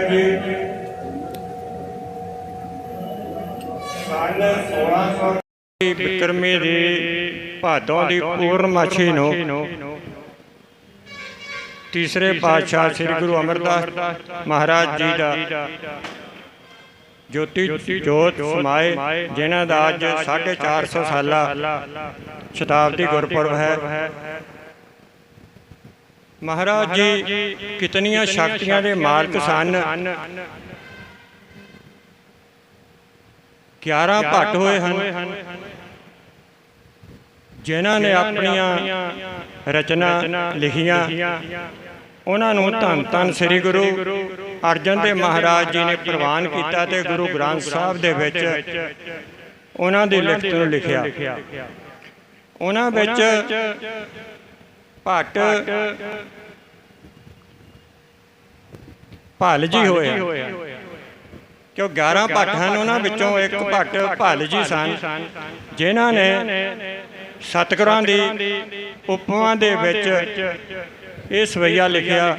1600 ਬਿਕਰਮੀ ਦੀ ਭਾਦੋਂ ਦੀ ਪੂਰਨਮਾਸ਼ੀ ਨੂੰ ਤੀਸਰੇ ਪਾਤਸ਼ਾਹ ਸ੍ਰੀ ਗੁਰੂ ਅਮਰਦਾਸ ਮਹਾਰਾਜ ਜੀ ਦਾ ਜੋਤੀ ਜੋਤ ਸਮਾਏ ਜਿਨ੍ਹਾਂ ਦਾ ਅੱਜ 450 ਸਾਲਾ ਸ਼ਤਾਬਦੀ ਗੁਰਪੁਰਬ ਹੈ। ਮਹਾਰਾਜ ਜੀ ਕਿਤਨੀਆਂ ਸ਼ਕਤੀਆਂ ਦੇ ਮਾਲਕ ਸਨ। 11 ਭੱਟ ਹੋਏ ਹਨ। ਜਿਨ੍ਹਾਂ ਨੇ ਆਪਣੀਆਂ ਰਚਨਾ ਲਿਖੀਆਂ। ਉਹਨਾਂ ਨੂੰ ਧੰਨ ਧੰਨ ਸ੍ਰੀ ਗੁਰੂ ਅਰਜਨ ਦੇਵ ਮਹਾਰਾਜ ਜੀ ਨੇ ਪ੍ਰਵਾਨ ਕੀਤਾ ਤੇ ਗੁਰੂ ਗ੍ਰੰਥ ਸਾਹਿਬ ਦੇ ਵਿੱਚ ਉਹਨਾਂ ਦੀ ਲਿਖਤ ਨੂੰ ਲਿਖਿਆ। ਉਹਨਾਂ ਵਿੱਚ ਭੱਟ। ਭਲ ਜੀ ਹੋਏ ਕਿਉਂ 11 ਭੱਟ ਹਨ ਉਹਨਾਂ ਵਿੱਚੋਂ ਇੱਕ ਭੱਟ ਭਲ ਜੀ ਸਨ। ਜਿਨ੍ਹਾਂ ਨੇ ਸਤਿਗੁਰਾਂ ਦੀ ਉਪਮਾ ਦੇ ਵਿੱਚ ਇਹ ਸਵਈਆ ਲਿਖਿਆ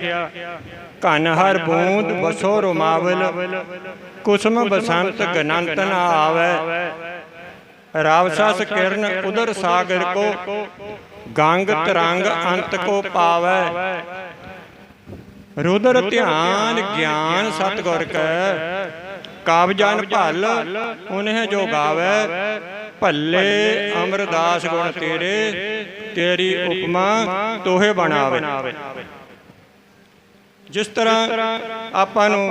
ਘਨ ਹਰ ਬੂੰਦ ਵਸੋ ਰੁਮਾਵਲ ਕੁਸਮ ਬਸੰਤ ਗਨੰਤ ਨਾ ਆਵੇ ਰਾਵਸਸ ਕਿਰਨ ਉਦਰ ਸਾਗਰ ਕੋ ਗੰਗ ਤਰੰਗ ਅੰਤ ਕੋ ਪਾਵੇ। ਰੁਦਰ ਧਿਆਨ ਗਿਆਨ ਸਤਗੁਰ ਕੈ। ਕਾਬਜਨ ਭਲ ਉਹਨੇ ਜੋ ਗਾਵੇ। ਭੱਲੇ ਅਮਰਦਾਸ ਗੁਣ ਤੇਰੇ ਤੇਰੀ ਉਪਮਾ ਤੋਹੇ ਬਣਾਵੇ। ਜਿਸ ਤਰ੍ਹਾਂ ਆਪਾਂ ਨੂੰ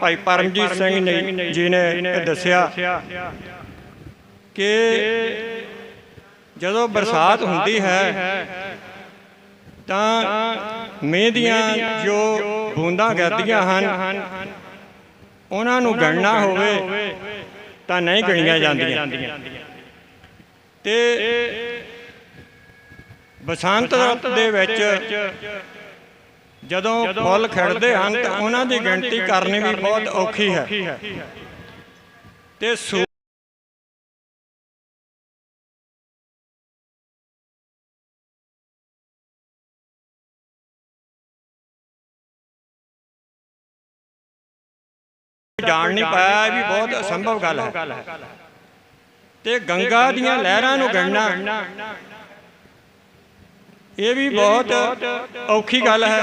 ਭਾਈ ਪਰਮਜੀਤ ਸਿੰਘ ਜੀ ਨੇ ਇਹ ਦੱਸਿਆ। ਕਿ ਜਦੋਂ ਬਰਸਾਤ ਹੁੰਦੀ ਹੈ ਤਾਂ ਮੀਂਹ ਦੀਆਂ ਜੋ ਬੂੰਦਾਂ ਗਿਰਦੀਆਂ ਹਨ ਉਹਨਾਂ ਨੂੰ ਗਣਨਾ ਹੋਵੇ ਤਾਂ ਨਹੀਂ ਗਣੀਆਂ ਜਾਂਦੀਆਂ। ਤੇ ਬਸੰਤ ਰੁੱਤ ਦੇ ਵਿੱਚ ਜਦੋਂ ਫੁੱਲ ਖਿੜਦੇ ਹਨ ਤਾਂ ਉਹਨਾਂ ਦੀ ਗਿਣਤੀ ਕਰਨੀ ਵੀ ਬਹੁਤ ਔਖੀ ਹੈ। ਤੇ ਸੂ ਜਾਣ ਨਹੀਂ ਪਾਇਆ ਇਹ ਵੀ ਬਹੁਤ ਅਸੰਭਵ ਗੱਲ ਹੈ। ਤੇ ਗੰਗਾ ਦੀਆਂ ਲਹਿਰਾਂ ਨੂੰ ਗਣਨਾ ਇਹ ਵੀ ਬਹੁਤ ਔਖੀ ਗੱਲ ਹੈ।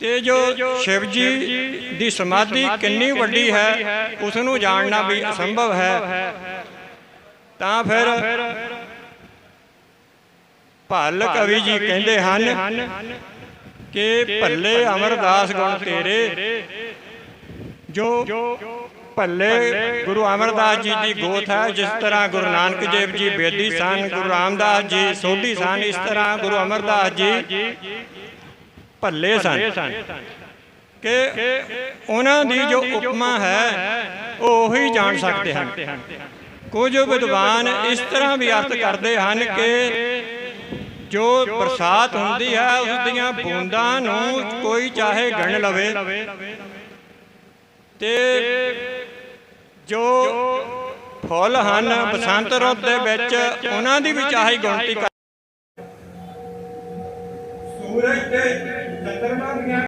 ਤੇ ਜੋ ਸ਼ਿਵ ਜੀ ਦੀ ਸਮਾਧੀ ਕਿੰਨੀ ਵੱਡੀ ਹੈ ਉਸ ਨੂੰ ਜਾਣਨਾ ਵੀ ਅਸੰਭਵ ਹੈ। ਤਾਂ ਫਿਰ ਭੱਲ ਕਵੀ ਜੀ ਕਹਿੰਦੇ ਹਨ ਕਿ ਭੱਲੇ ਅਮਰਦਾਸ ਗੁਣ ਤੇਰੇ। ਜੋ ਭੱਲੇ ਗੁਰੂ ਅਮਰਦਾਸ ਜੀ ਦੀ ਗੋਤ ਹੈ, ਜਿਸ ਤਰ੍ਹਾਂ ਗੁਰੂ ਨਾਨਕ ਦੇਵ ਜੀ ਬੇਦੀ ਸਨ, ਗੁਰੂ ਰਾਮਦਾਸ ਜੀ ਸੋਢੀ ਸਨ, ਇਸ ਤਰ੍ਹਾਂ ਗੁਰੂ ਅਮਰਦਾਸ ਜੀ ਭੱਲੇ ਸਨ। ਕਿ ਉਹਨਾਂ ਦੀ ਜੋ ਉਪਮਾ ਹੈ, ਉਹ ਉਹੀ ਜਾਣ ਸਕਦੇ ਹਨ। ਕੁਝ ਵਿਦਵਾਨ ਇਸ ਤਰ੍ਹਾਂ ਵੀ ਅਰਥ ਕਰਦੇ ਹਨ ਕਿ ਜੋ ਬਰਸਾਤ ਹੁੰਦੀ ਹੈ, ਉਸ ਦੀਆਂ ਬੂੰਦਾਂ ਨੂੰ ਕੋਈ ਚਾਹੇ ਗਣ ਲਵੇ। ਤੇ ਜੋ ਫੁੱਲ ਹਨ ਬਸੰਤ ਰੁੱਤ ਦੇ ਵਿੱਚ ਉਹਨਾਂ ਦੀ ਵੀ ਚਾਹੀ ਗਿਣਤੀ ਕਰ ਸੂਰਜ ਤੇ ਚੰਦਰਮਾ ਦੀਆਂ